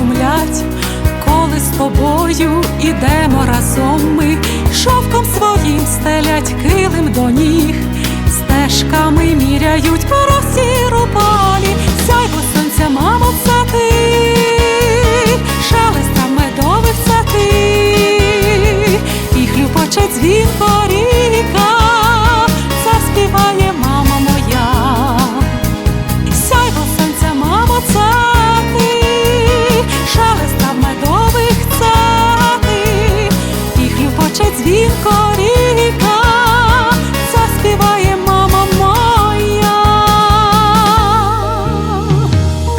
шумлять, коли з тобою ідемо разом ми, шовком своїм стелять килим до ніг, стежками міряють поросіру палі, сяйво сонця, мамо, це ти, шелеста медових це ти, і хлюпоче дзвінко. дзвінко коріка заспіває мама моя,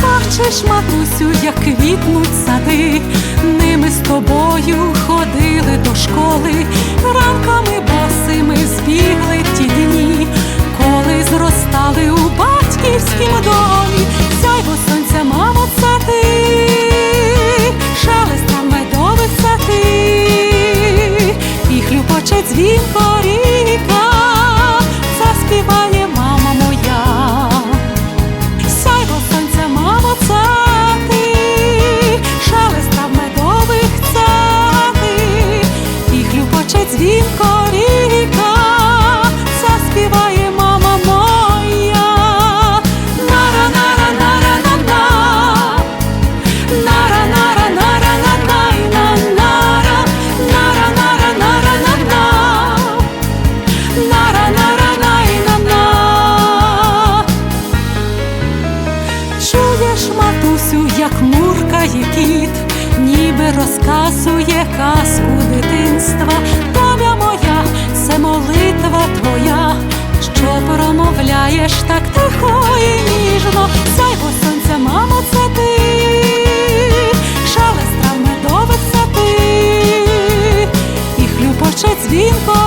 бачиш, матусю, як квітнуть сади, ними з тобою ходили до школи, ранками босими збігли. дзвінко. бабусю, як муркає кіт, ніби розказує казку дитинства. Доля моя, це молитва твоя, що промовляєш так тихо і ніжно. Зайво сонця, мама це ти, шелест трав це ти, і хлюпоче дзвінко.